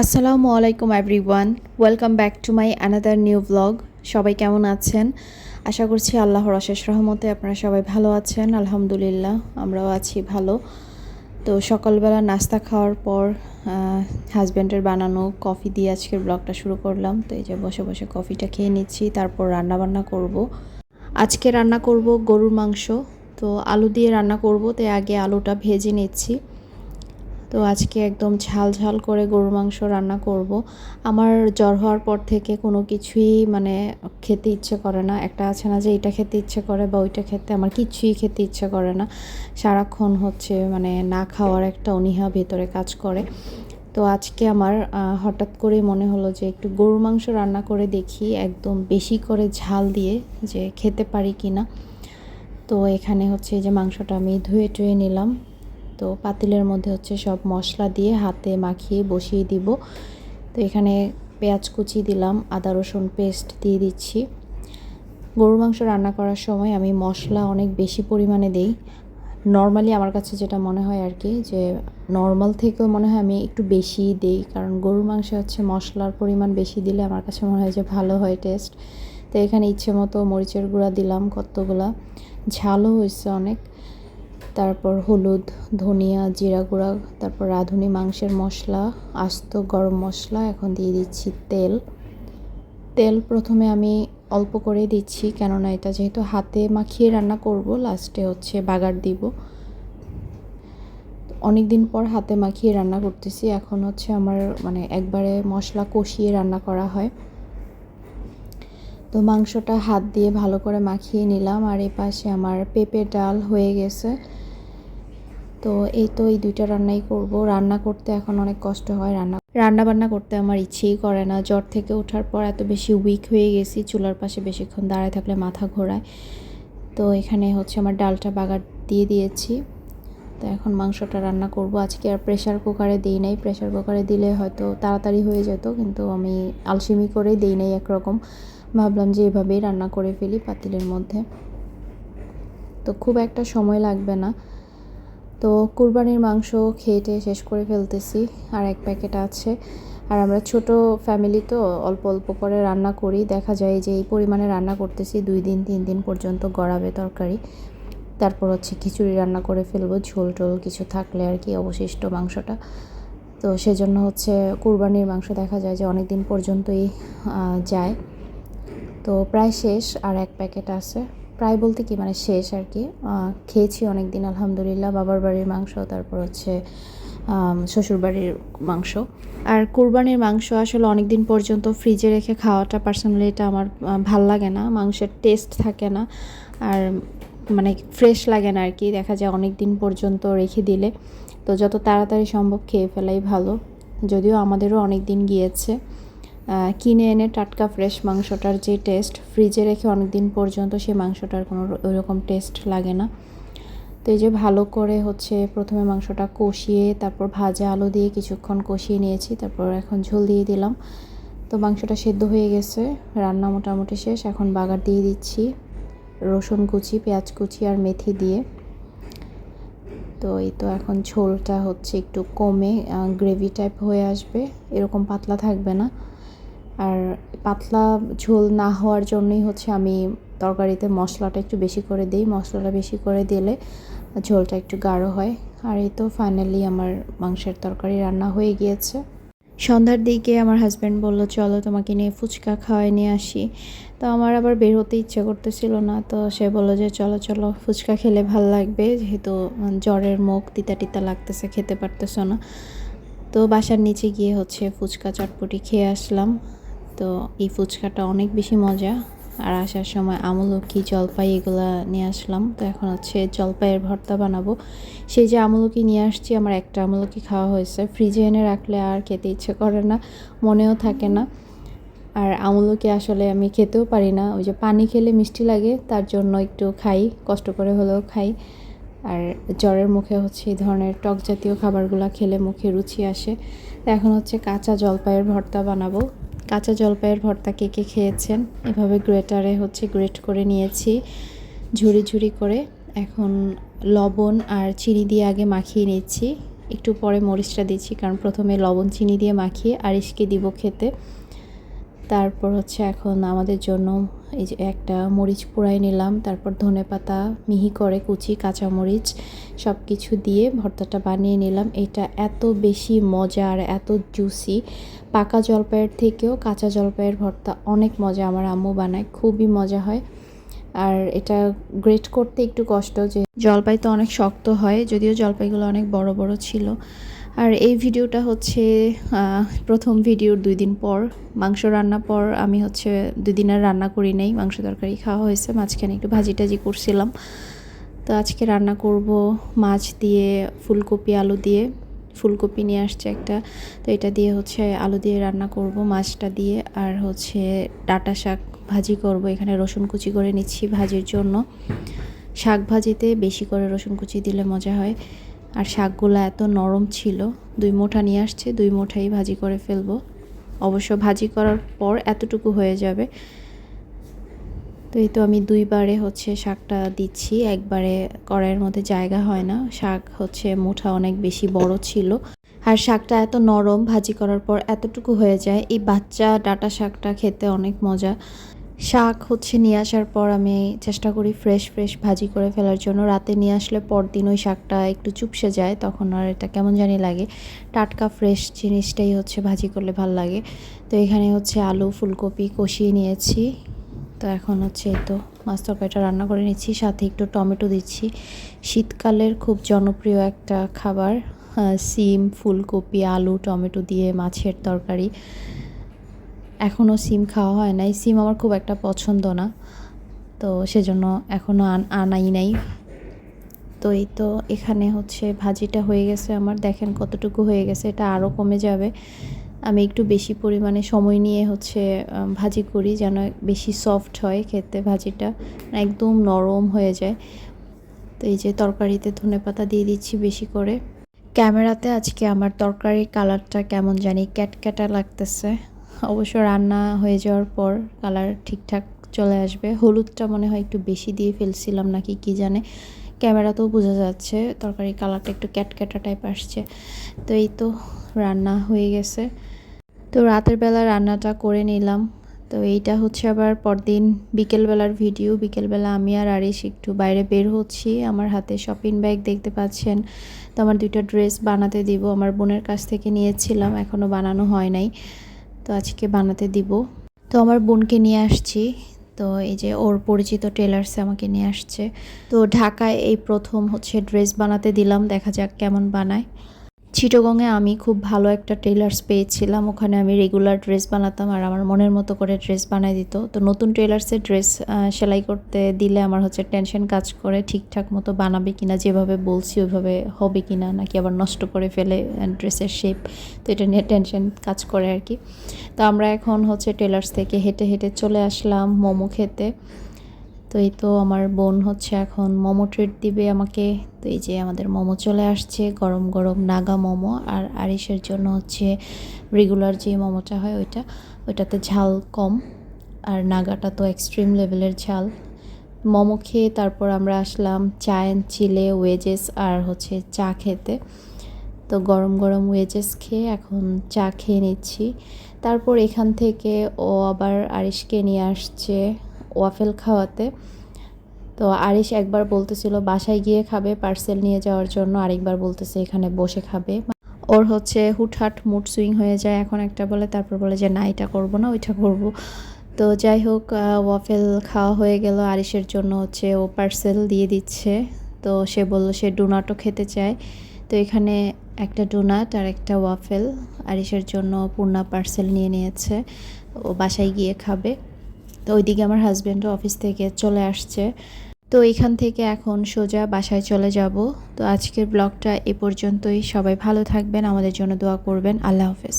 আসসালামু আলাইকুম everyone welcome back to my another new blog সবাই কেমন আছেন? আশা করছি আল্লাহর অশেষ রহমতে আপনারা সবাই ভালো আছেন, আলহামদুলিল্লাহ আমরাও আছি ভালো। তো সকালবেলা নাস্তা খাওয়ার পর হাজব্যান্ডের বানানো কফি দিয়ে আজকের ব্লগটা শুরু করলাম। তো এই যে বসে বসে কফিটা খেয়ে নিচ্ছি, তারপর রান্না বান্না করব। আজকে রান্না করব গরুর মাংস। তো আলু দিয়ে রান্না করব, তাই আগে আলুটা ভেজে নিচ্ছি। তো আজকে একদম ঝাল ঝাল করে গরুর মাংস রান্না করব। আমার জ্বর হওয়ার পর থেকে কোনো কিছুই মানে খেতে ইচ্ছে করে না। একটা আছে না যে এটা খেতে ইচ্ছে করে বা ওইটা খেতে আমার কিছুই খেতে ইচ্ছে করে না। সারাক্ষণ হচ্ছে মানে না খাওয়ার একটা অনীহা ভেতরে কাজ করে। তো আজকে আমার হঠাৎ করে মনে হলো যে একটু গরুর মাংস রান্না করে দেখি, একদম বেশি করে ঝাল দিয়ে যে খেতে পারি কি না তো এখানে হচ্ছে যে মাংসটা আমি ধুয়ে টুয়ে নিলাম। তো পাতিলের মধ্যে হচ্ছে সব মশলা দিয়ে হাতে মাখিয়ে বসিয়ে দিব। তো এখানে পেঁয়াজ কুচি দিলাম, আদা রসুন পেস্ট দিয়ে দিচ্ছি। গরুর মাংস রান্না করার সময় আমি মশলা অনেক বেশি পরিমাণে দিই। নর্মালি আমার কাছে যেটা মনে হয় আর কি, যে নর্মাল থেকেও মনে হয় আমি একটু বেশি দিই, কারণ গরুর মাংসে হচ্ছে মশলার পরিমাণ বেশি দিলে আমার কাছে মনে হয় যে ভালো হয় টেস্ট। তো এখানে ইচ্ছে মতো মরিচের গুঁড়া দিলাম কতগুলা, ঝালও হয়েছে অনেক। তারপর হলুদ, ধনিয়া, জিরা গুঁড়া, তারপর রাঁধুনি, মাংসের মশলা, আস্ত গরম মশলা, এখন দিয়ে দিচ্ছি তেল। তেল প্রথমে আমি অল্প করে দিচ্ছি, কেননা এটা যেহেতু হাতে মাখিয়ে রান্না করব, লাস্টে হচ্ছে বাগার দিব। অনেক দিন পর হাতে মাখিয়ে রান্না করতেছি, এখন হচ্ছে আমার মানে একবারে মশলা কষিয়ে রান্না করা হয়। তো মাংসটা হাত দিয়ে ভালো করে মাখিয়ে নিলাম, আর এ পাশে আমার পেঁপে ডাল হয়ে গেছে। তো এই তো এই দুইটা রান্নাই করব। রান্না করতে এখন অনেক কষ্ট হয়। রান্না রান্না বান্না করতে আমার ইচ্ছেই করে না। জ্বর থেকে ওঠার পর এত বেশি উইক হয়ে গেছি, চুলার পাশে বেশিক্ষণ দাঁড়ায় থাকলে মাথা ঘোরায়। তো এখানে হচ্ছে আমার ডালটা বাগার দিয়ে দিয়েছি। তো এখন মাংসটা রান্না করব। আজকে আর প্রেশার কুকারে দিই নাই। প্রেশার কুকারে দিলে হয়তো তাড়াতাড়ি হয়ে যেত, কিন্তু আমি আলসিমি করেই দিই নাই একরকম। ভাবলাম যে এভাবেই রান্না করে ফেলি পাতিলের মধ্যে। তো খুব একটা সময় লাগবে না। তো কুরবানির মাংস খেয়েটে শেষ করে ফেলতেছি। আর এক প্যাকেট আছে। আর আমরা ছোট ফ্যামিলি তো, অল্প অল্প করে রান্না করি। দেখা যায় যে এই পরিমাণে রান্না করতেছি, দুই দিন, তিন দিন পর্যন্ত গড়াবে তরকারি। তারপর হচ্ছে খিচুড়ি রান্না করে ফেলব, ঝোল টোল কিছু থাকলে আর কি অবশিষ্ট মাংসটা। তো সেজন্য হচ্ছে কুরবানির মাংস দেখা যায় যে অনেক দিন পর্যন্তই যায়। তো প্রায় শেষ। আর এক প্যাকেট আছে। প্রায় বলতে কি মানে শেষ আর কি। খেয়েছি অনেক দিন আলহামদুলিল্লাহ। বাবার বাড়ির মাংস, তারপর হচ্ছে শ্বশুরবাড়ির মাংস। আর কুরবানির মাংস আসলে অনেক দিন পর্যন্ত ফ্রিজে রেখে খাওয়াটা পার্সোনালি এটা আমার ভালো লাগে না। মাংসের টেস্ট থাকে না। আর মানে ফ্রেশ লাগে না আর কি। দেখা যায় অনেক দিন পর্যন্ত রেখে দিলে। তো যত তাড়াতাড়ি সম্ভব খেয়ে ফেলাই ভালো। যদিও আমাদেরও অনেক দিন গিয়েছে। কিনে এনে টাটকা ফ্রেশ মাংসটার যে টেস্ট ফ্রিজে রেখে অনেক দিন পর্যন্ত সেই মাংসটার কোনো ওইরকম টেস্ট লাগে না। তো এই যে ভালো করে হচ্ছে প্রথমে মাংসটা কষিয়ে, তারপর ভাজা আলু দিয়ে কিছুক্ষণ কষিয়ে নিয়েছি, তারপর এখন ঝোল দিয়ে দিলাম। তো মাংসটা সেদ্ধ হয়ে গেছে, রান্না মোটামুটি শেষ। এখন বাগার দিয়ে দিচ্ছি রসুন কুচি, পেঁয়াজ কুচি আর মেথি দিয়ে। তো এই তো এখন ঝোলটা হচ্ছে একটু কমে গ্রেভি টাইপ হয়ে আসবে, এরকম পাতলা থাকবে না। আর পাতলা ঝোল না হওয়ার জন্যই হচ্ছে আমি তরকারিতে মশলাটা একটু বেশি করে দিই। মশলাটা বেশি করে দিলে ঝোলটা একটু গাঢ় হয়। আর এই তো ফাইনালি আমার মাংসের তরকারি রান্না হয়ে গিয়েছে। সন্ধ্যার দিকে আমার হাজব্যান্ড বলল, চলো তোমাকে নিয়ে ফুচকা খাওয়াই নিয়ে আসি। তো আমার আবার বের হতে ইচ্ছে করতেছিল না। তো সে বলল যে, চলো চলো, ফুচকা খেলে ভালো লাগবে। যেহেতু জ্বরের মুখ তিতা টিতা লাগতেছে, খেতে পারতেছো না। তো বাসার নিচে গিয়ে হচ্ছে ফুচকা চটপটি খেয়ে আসলাম। তো এই ফুচকাটা অনেক বেশি মজা। আর আসার সময় আমলকি, জলপাই এগুলো নিয়ে আসলাম। তো এখন হচ্ছে জলপাইয়ের ভর্তা বানাবো। সেই যে আমলকি নিয়ে আসছি, আমার একটা আমলকি খাওয়া হয়েছে। ফ্রিজে এনে রাখলে আর খেতে ইচ্ছে করে না, মনেও থাকে না। আর আমলকি আসলে আমি খেতেও পারি না। ওই যে পানি খেলে মিষ্টি লাগে, তার জন্য একটু খাই, কষ্ট করে হলেও খাই। আর জ্বরের মুখে হচ্ছে এই ধরনের টক জাতীয় খাবারগুলো খেলে মুখে রুচি আসে। এখন হচ্ছে কাঁচা জলপাইয়ের ভর্তা বানাবো। কাঁচা জলপাইয়ের ভর্তা কে কে খেয়েছেন? এভাবে গ্রেটারে হচ্ছে গ্রেট করে নিয়েছি, ঝুড়ি ঝুড়ি করে। এখন লবণ আর চিনি দিয়ে আগে মাখিয়ে নিচ্ছি। একটু পরে মরিচটা দিচ্ছি, কারণ প্রথমে লবণ, চিনি দিয়ে মাখিয়ে আরিশকে দিব খেতে। তারপর হচ্ছে এখন আমাদের জন্য এই যে একটা মরিচ পোড়াই নিলাম, তারপর ধনে পাতা, মিহি করে কুচি, কাঁচা মরিচ সব কিছু দিয়ে ভর্তাটা বানিয়ে নিলাম। এটা এত বেশি মজা আর এত জুসি পাকা জলপাইয়ের থেকেও কাঁচা জলপাইয়ের ভর্তা অনেক মজা আমার আম্মু বানায়, খুবই মজা হয়। আর এটা গ্রেট করতে একটু কষ্ট যে জলপাই তো অনেক শক্ত হয়, যদিও জলপাইগুলো অনেক বড় বড় ছিল। আর এই ভিডিওটা হচ্ছে প্রথম ভিডিওর দুই দিন পর। মাংস রান্না পর আমি হচ্ছে দুই দিন আর রান্না করি নাই, মাংস তরকারি খাওয়া হয়েছে, মাঝখানে একটু ভাজি টাজি করছিলাম। তো আজকে রান্না করব মাছ দিয়ে ফুলকপি, আলু দিয়ে। ফুলকপি নিয়ে আসছে একটা, তো এটা দিয়ে হচ্ছে আলু দিয়ে রান্না করব, মাছটা দিয়ে। আর হচ্ছে ডাটা শাক ভাজি করব, এখানে রসুন কুচি করে নিচ্ছি ভাজির জন্য। শাক ভাজিতে বেশি করে রসুন কুচি দিলে মজা হয়। আর শাকগুলো এত নরম ছিল, দুই মুঠা নিয়ে আসছে, দুই মুঠাই ভাজি করে ফেলব। অবশ্য ভাজি করার পর এতটুকু হয়ে যাবে। তো এই তো আমি দুইবারে হচ্ছে শাকটা দিচ্ছি, একবারে কড়াইয়ের মধ্যে জায়গা হয় না। শাক হচ্ছে মুঠা অনেক বেশি বড় ছিল। আর শাকটা এত নরম, ভাজি করার পর এতটুকু হয়ে যায়। এই বাচ্চা ডাটা শাকটা খেতে অনেক মজা। শাক হচ্ছে নিয়ে আসার পর আমি চেষ্টা করি ফ্রেশ ফ্রেশ ভাজি করে ফেলার জন্য। রাতে নিয়ে আসলে পরদিন ওই শাকটা একটু চুপসে যায়, তখন আর এটা কেমন জানি লাগে। টাটকা ফ্রেশ জিনিসটাই হচ্ছে ভাজি করলে ভালো লাগে। তো এখানে হচ্ছে আলু, ফুলকপি কষিয়ে নিয়েছি। তো এখন হচ্ছে তো মাছ তরকারিটা রান্না করে নিচ্ছি। সাথে একটু টমেটো দিচ্ছি। শীতকালের খুব জনপ্রিয় একটা খাবার সিম, ফুলকপি, আলু, টমেটো দিয়ে মাছের তরকারি। এখনও সিম খাওয়া হয় নাই। সিম আমার খুব একটা পছন্দ না। তো সেজন্য এখনও আন, আনাই নাই। তো এই তো এখানে হচ্ছে ভাজিটা হয়ে গেছে আমার। দেখেন কতটুকু হয়ে গেছে, এটা আরও কমে যাবে। আমি একটু বেশি পরিমাণে সময় নিয়ে হচ্ছে ভাজি করি যেন বেশি সফট হয় খেতে ভাজিটা। একদম নরম হয়ে যায়। তো এই যে তরকারিতে ধনেপাতা দিয়ে দিচ্ছি বেশি করে। ক্যামেরাতে আজকে আমার তরকারির কালারটা কেমন জানি ক্যাটক্যাটা লাগতেছে। অবশ্য রান্না হয়ে যাওয়ার পর কালার ঠিকঠাক চলে আসবে। হলুদটা মনে হয় একটু বেশি দিয়ে ফেলছিলাম নাকি কি জানে। ক্যামেরাতেও বোঝা যাচ্ছে তরকারি কালারটা একটু ক্যাটক্যাটা টাইপ আসছে। তো এই তো রান্না হয়ে গেছে। তো রাতের বেলা রান্নাটা করে নিলাম। তো এইটা হচ্ছে আবার পরদিন বিকেলবেলার ভিডিও বিকেলবেলা আমি আর আরিশ একটু বাইরে বের হচ্ছি। আমার হাতে শপিং ব্যাগ দেখতে পাচ্ছেন। তো আমার দুইটা ড্রেস বানাতে দিব। আমার বোনের কাছ থেকে নিয়েছিলাম। এখনও বানানো হয় নাই। তো আজকে বানাতে দিব। তো আমার বোনকে নিয়ে আসছি। তো এই যে ওর পরিচিত টেলার্সে আমাকে নিয়ে আসছে। তো ঢাকায় এই প্রথম হচ্ছে ড্রেস বানাতে দিলাম। দেখা যাক কেমন বানায়। চিটোগংয়ে আমি খুব ভালো একটা টেলার্স পেয়েছিলাম। ওখানে আমি রেগুলার ড্রেস বানাতাম আর আমার মনের মতো করে ড্রেস বানাই দিত। তো নতুন টেলার্সের ড্রেস সেলাই করতে দিলে আমার হচ্ছে টেনশন কাজ করে ঠিকঠাক মতো বানাবে কিনা, যেভাবে বলছি ওইভাবে হবে কিনা, নাকি আবার নষ্ট করে ফেলে ড্রেসের শেপ তো এটা নিয়ে টেনশন কাজ করে আর কি। তো আমরা এখন হচ্ছে টেলার্স থেকে হেঁটে হেঁটে চলে আসলাম মোমো খেতে। তো এই তো আমার বোন হচ্ছে এখন মোমো ট্রিট দিবে আমাকে। তো এই যে আমাদের মোমো চলে আসছে, গরম গরম নাগা মোমো। আর আরিসের জন্য হচ্ছে রেগুলার যে মোমোটা হয় ওইটা, ওইটাতে ঝাল কম। আর নাগাটা তো এক্সট্রিম লেভেলের ঝাল। মোমো খেয়ে তারপর আমরা আসলাম চা অ্যান্ড চিলে ওয়েজেস আর হচ্ছে চা খেতে। তো গরম গরম ওয়েজেস খেয়ে এখন চা খেয়ে নিচ্ছি। তারপর এখান থেকে ও আবার আরিশকে নিয়ে আসছে ওয়াফেল খাওয়াতে। তো আরিশ একবার বলতেছিল, বাসায় গিয়ে খাবে, পার্সেল নিয়ে যাওয়ার জন্য। আরেকবার বলতেছে, এখানে বসে খাবে। ওর হচ্ছে হুটহাট মুড সুইং হয়ে যায়। এখন একটা বলে, তারপর বলে যে, না, এটা করব না, ওইটা করব। তো যাই হোক ওয়াফেল খাওয়া হয়ে গেল। আরিশের জন্য হচ্ছে ও পার্সেল দিয়ে দিচ্ছে। তো সে বলল, সে ডোনাটও খেতে চায়। তো এখানে একটা ডোনাট আর একটা ওয়াফেল। আরিশের জন্য পূর্ণা পার্সেল নিয়ে নিয়েছে। ও বাসায় গিয়ে খাবে। তো ওইদিকে আমার হাজব্যান্ডও অফিস থেকে চলে আসছে। তো এখান থেকে এখন সোজা বাসায় চলে যাব। তো আজকের ব্লগটা এ পর্যন্তই। সবাই ভালো থাকবেন, আমাদের জন্য দোয়া করবেন। আল্লাহ হাফেজ।